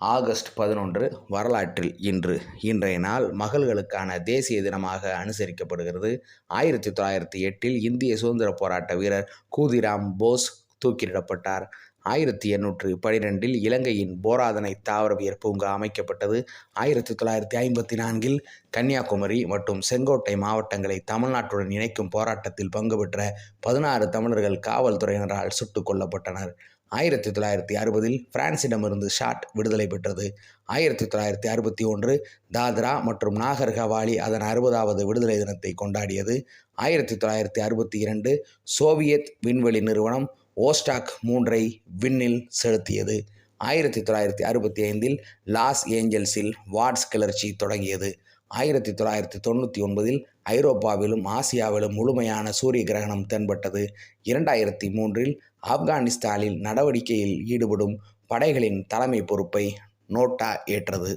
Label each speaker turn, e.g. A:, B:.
A: August பதினொன்று வரலாற்றில் இன்று. இன்றைய நாள் மகள்களுக்கான தேசிய தினமாக அனுசரிக்கப்படுகிறது. ஆயிரத்தி தொள்ளாயிரத்தி எட்டில் இந்திய சுதந்திர போராட்ட வீரர் கூதிராம் போஸ் தூக்கிலிடப்பட்டார். ஆயிரத்தி எண்ணூற்று பனிரெண்டில் இலங்கையின் போராதனை தாவரவியல் பூங்கா அமைக்கப்பட்டது. ஆயிரத்தி தொள்ளாயிரத்தி ஐம்பத்தி நான்கில் கன்னியாகுமரி மற்றும் செங்கோட்டை மாவட்டங்களை தமிழ்நாட்டுடன் இணைக்கும் போராட்டத்தில் பங்கு பெற்ற பதினாறு தமிழர்கள் காவல்துறையினரால் சுட்டுக் கொல்லப்பட்டனர். ஆயிரத்தி தொள்ளாயிரத்தி அறுபதில் பிரான்சிடமிருந்து ஷாட் விடுதலை பெற்றது. ஆயிரத்தி தொள்ளாயிரத்தி அறுபத்தி ஒன்று தாத்ரா மற்றும் நாகர் ஹவாலி அதன் அறுபதாவது விடுதலை தினத்தை கொண்டாடியது. ஆயிரத்தி தொள்ளாயிரத்தி அறுபத்தி இரண்டு சோவியத் விண்வெளி நிறுவனம் ஓஸ்டாக் மூன்றை விண்ணில் செலுத்தியது. ஆயிரத்தி தொள்ளாயிரத்தி அறுபத்தி ஐந்தில் லாஸ் ஏஞ்சல்ஸில் வாட்ஸ் கிளர்ச்சி தொடங்கியது. ஆயிரத்தி தொள்ளாயிரத்தி தொண்ணூற்றி ஒன்பதில் ஐரோப்பாவிலும் ஆசியாவிலும் முழுமையான சூரிய கிரகணம் தென்பட்டது. இரண்டாயிரத்தி மூன்றில் ஆப்கானிஸ்தானில் நடவடிக்கையில் ஈடுபடும் படைகளின் தலைமை பொறுப்பை நோட்டா ஏற்றது.